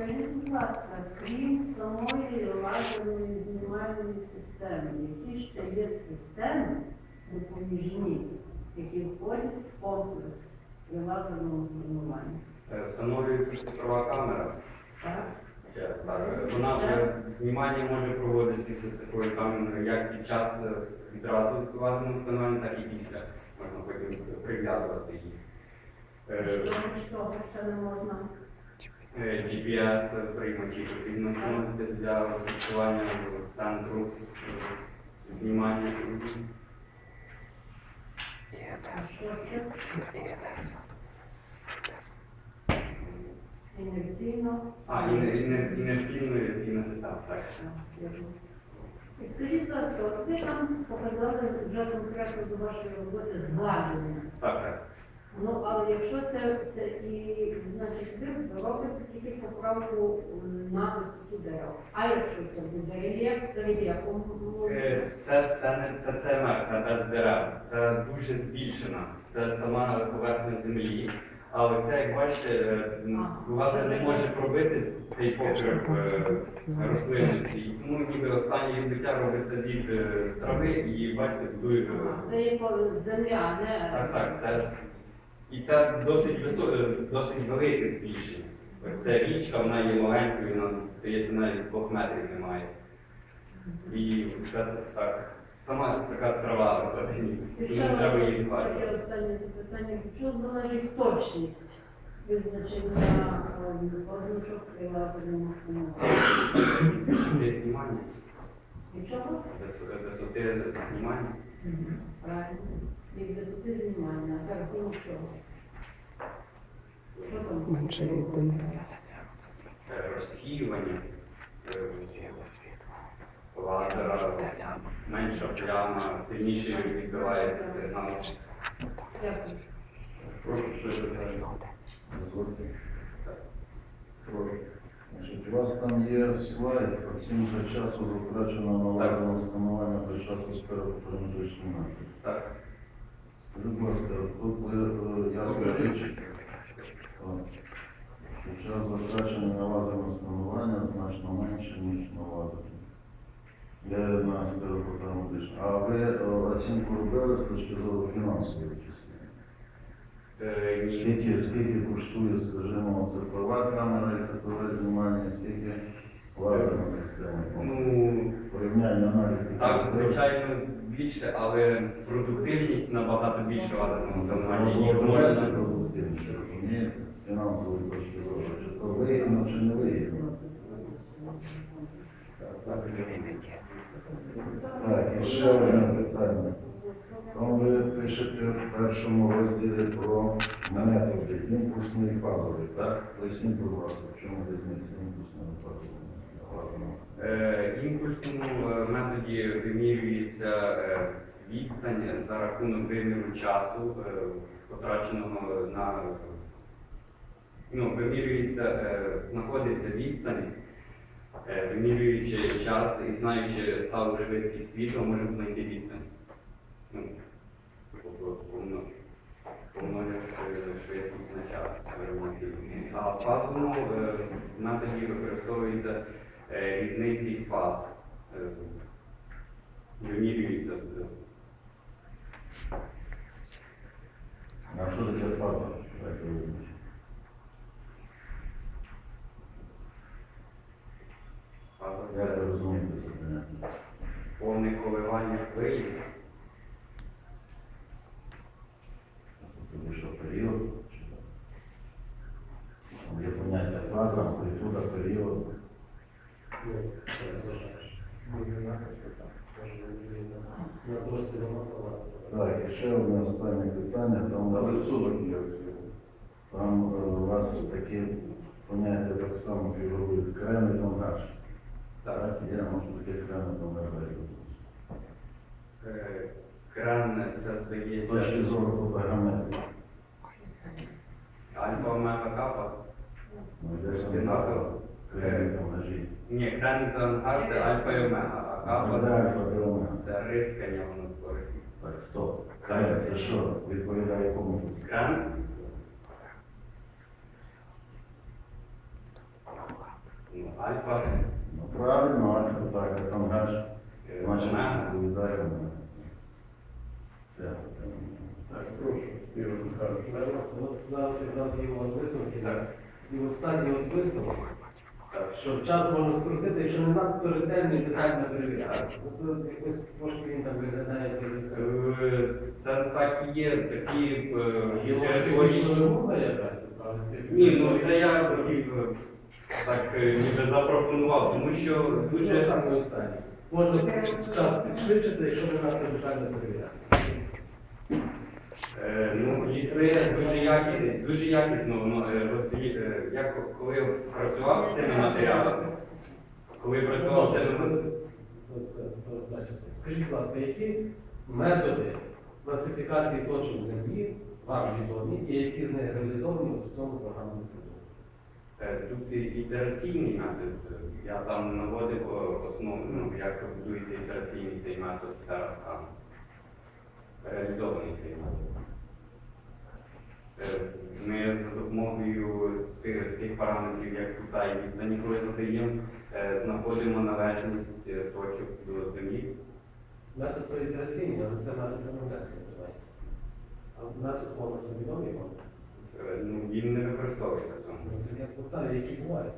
Скажіть, будь ласка, крім самої лазерної знімальної системи, які ще є системи допоміжні, які входять в комплекс при лазерному скануванні? Е, Встановлюється цифрова камера. Так? Так, е, Вона вже знімання може проводитися цифровою камерою як під час е, відразу лазерного сканування, так і після. Можна потім прив'язувати її. Е, Що що ще не можна? Е, GPS приймачі потрібно встановити для фіксування центру знімання. Інерційно. А, і не- і не- інерційна інерційна система, так. І скажіть, будь ласка, ви там показали вже конкретно до вашої роботи зваження. Так, так. Ну, але якщо це, це і, значить, ви робите тільки поправку на висоту дерев. А якщо це буде рельєф, з рельєфом Е, Це, це, не це, це мер, це без дерев. Це дуже збільшена. Це сама поверхня землі. Але це, як бачите, е, м, лазер не може пробити цей покрив е, рослинності. І Тому ніби останнє відбиття робиться від е, трави і бачите, будує. е, це земля, не Так, так, це і це досить високе, досить велике збільшення. Ось ця річка, вона є маленькою, вона здається навіть двох метрів немає. І це так, сама така трава виходить, І і не треба її таке зважувати. останнє запитання. Чого залежить точність визначення е, позначок лазерному скануванні? Висоти знімання, Від чого? висоти знімання. Правильно. Від висоти знімання. За рахунок чого? Що там? Менше віддає. розсіювання лазера, менша пляма, сильніше відбивається сигнал. Дякую. Прошу, що це Дозвольте. Прошу. Значить, у вас там є слайд, оцінка часу затраченого на лазерне сканування під час експериментичного методу. Так. Скажіть, будь ласка, тут ви е, ясно річ, що час затрачений на лазерне сканування значно менше, ніж на лазерне. Я на експериментичне. А ви е, оцінку робили з точки зору фінансової частини? Е. Скільки, скільки коштує, скажімо, цифрова камера і цифрове знімання, скільки лазерна система? Ну, Порівняння аналіз. так, звичайно, більше, але продуктивність набагато більше лазерного сканування. Їх Можна можна продуктивніше, розумієте, фінансової точки зору, чи то вигідно, чи не вигідно. Так, і ще одне питання. Там ви пишете в першому розділі про методи імпульсний фазовий, так? Поясніть, будь ласка, в чому різниця імпульсного фазового? Е, імпульсному е, методі вимірюється е, відстань за рахунок виміру часу, потраченого на ну, вимірюється, знаходиться відстань, вимірюючи час і знаючи сталу швидкість світла, можемо знайти відстань. Ну, тобто помно- помножити швидкість на час. виробити. А в фазовому е, методі використовується е, різниці фаз. Е, Вимірюються. е, А що таке фаза? Фаза. Як Це ви це повне коливання хвилі. Тобто ви що, період? Чи що? Там Є поняття фаза, амплітуда, період. Так, і ще одне останнє питання. Там у вас, там е, у вас такі поняття так само фігурують. Крем і тангаж. Так. Є, може таке крем і тангаж. Е, Кран це З точки зору фотограметрії. альфа омега капа. Ну, і тангажі. Ні, кран тангаж це альфа і омега, а Ну, де альфа, де омега? це рискання воно творить. Так, стоп. Крем це що? Відповідає кому? Кран Альфа, Ну, правильно, Альфа, так, а там гаш, е, значить, Омега. відповідає вона. Все. Так, прошу, Ігор Михайлович. Зараз якраз є у вас висновки. Так. І останній от висновок, так, що час можна скоротити, якщо не надто ретельно і детально перевіряти. От от якось трошки він там виглядає. Е, Це так і є, такі е, може території. вимога якась, правильно? Ні, ну це я хотів е, так е, ніби запропонував, тому що Дуже дуже саме останнє. Можна час підшвидшити, якщо не надто детально перевіряти. Е, Ну, ліси дуже якісно, дуже якісно воно. е, е, Я коли працював з тими матеріалами, коли працював з матеріалами, Скажіть, будь ласка, які методи класифікації точок землі вам відомі і які з них реалізовані в цьому програмному продукті? тут ітераційний метод, я там наводив основу, ну, як будується ітераційний цей метод Тераскан. Реалізований цей метод. Е, Ми за допомогою тих, параметрів, як кута і відстані, коли задаємо, е, знаходимо належність е, точок до землі. Метод проітераційний, але це метод рекомендації називається. А метод конкурсу відомий вам? Ну, він не використовується в цьому. Ну, так Я які бувають?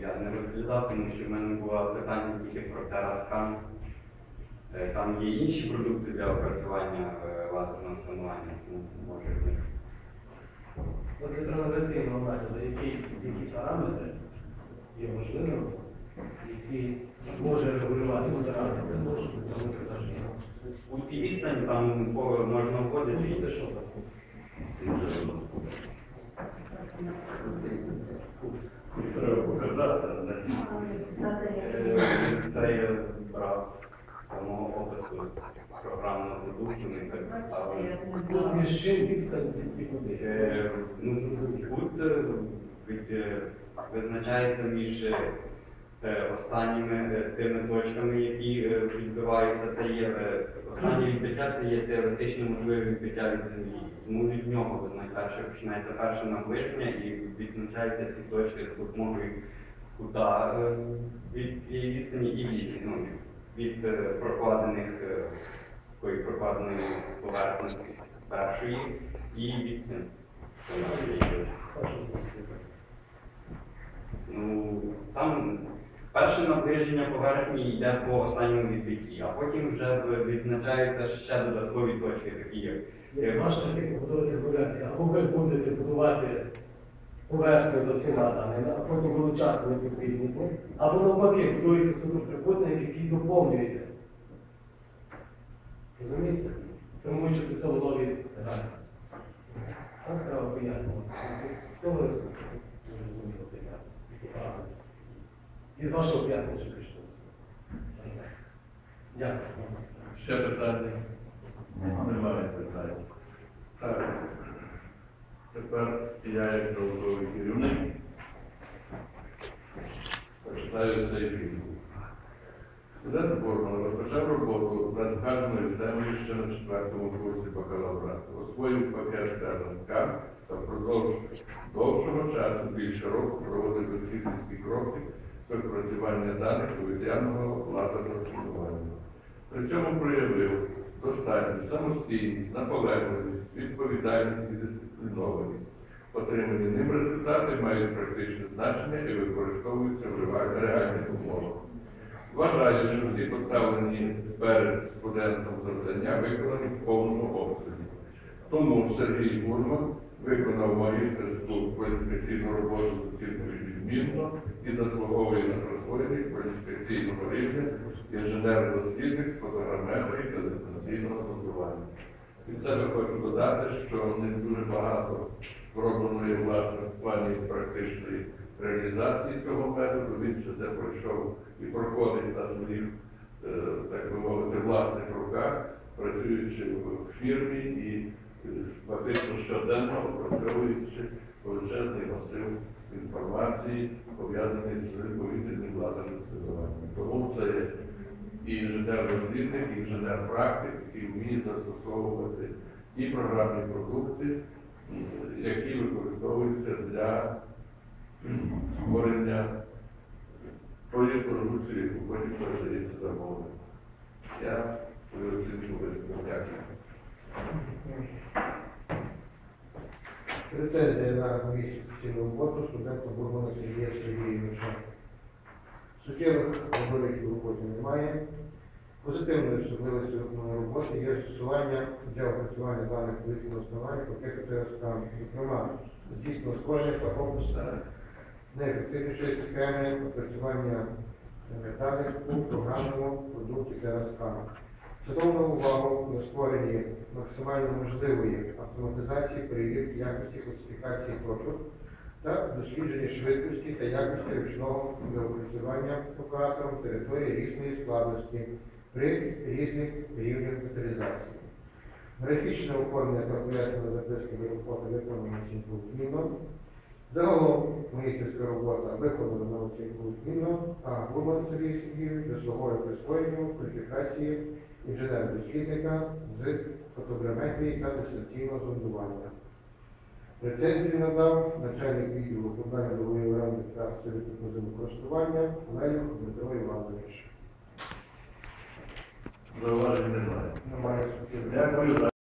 Я не розглядав, тому що в мене було питання тільки про тераскан. Е, Там є інші продукти для опрацювання е, лазерного сканування, тому може в них. От для трансляційного методу, які, які параметри є важливими, які може регулювати для того, щоб досягнути навіть. У тій відстані там можна вводити. Це що таке? Треба показати, Е, Це я брав самого опису програмного продукту, переписали. Тут між чим відстань звідки куди? Е, Ну, тут е, е, визначається між останніми цими точками, які відбиваються. Це є останнє відбиття, це є теоретично можливе відбиття від землі. Тому від нього найперше починається перше наближення і відзначаються ці точки з допомогою кута від цієї відстані і від, ну, від е, прокладених е, такої прокладеної поверхні першої і. Перше суспільне. Ну, там перше наближення поверхні йде по останньому відбитті, а потім вже відзначаються ще додаткові точки, такі як Як ваш такий будувати регуляція, або ви будете будувати поверхню за всіма даними, а потім вилучати непотрібні з них, або навпаки, будується судотрикутник, який доповнюєте. Розумієте? Тому що цього нові деталі. Так треба пояснювати. З того рисунку. Дуже зрозуміло прийняти. Ці. І з вашого пояснення ще пішло. Дякую. Ще питання. немає питань. Так. Тепер я як науковий керівник прочитаю цей відгук. Студент Борман розпочав роботу над вказаною темою ще на четвертому курсі бакалаврату. Освоїв пакет РНСК та впродовж довшого часу більше року проводив дослідницькі кроки з опрацювання даних повітряного лазерного сканування. При цьому проявив достатню самостійність, наполегливість, відповідальність і дисциплінованість. Отримані ним результати мають практичне значення і використовуються в реальних умовах. Вважаю, що всі поставлені перед студентом завдання виконані в повному обсязі. Тому Сергій Гурман виконав магістерську кваліфікаційну роботу з оцінкою відмінно і заслуговує на присвоєння кваліфікаційного рівня інженер-дослідник з фотограметрії та дистанційного зонування. Від себе хочу додати, що не дуже багато зробленої власне в плані практичної реалізації цього методу. Він ще це пройшов і проходить на своїх, е, так би мовити, власних руках, працюючи в фірмі і е, фактично щоденно опрацьовуючи величезний масив інформації, пов'язаний з повітряним лазерним скануванням. Тому це є і інженер-дослідник, і інженер-практик, який вміє застосовувати ті програмні продукти, які використовуються для створення інструкцію, яку потім передається замовник. Я свою оцінку висновку. Дякую. Рецензія на офіційну роботу студента Бурбана Сергія Сергійовича. Суттєвих говорить у роботі немає. Позитивною особливістю роботи є застосування для опрацювання даних політичних основань пакету ТСК, зокрема, здійснено скорення та опис найефективнішої схеми опрацювання е, даних у програмному продукті ТСК. Звернув увагу на створенні максимально можливої автоматизації перевірки якості класифікації точок та дослідження швидкості та якості ручного доопрацювання оператором території різної складності при різних рівнях деталізації. Графічне оформлення та пояснення записки роботи виконано оцінку змінно. Загалом магістерська робота виконана на оцінку змінно, а Гурман Сергій Сергійович заслуговує присвоєнню кваліфікації інженер-дослідника з фотограметрії та дистанційного зондування. Рецензію надав начальник відділу виконання догової оренди та сервітного землекористування Олег Дмитро Іванович. Зауважень немає. Немає. Дякую за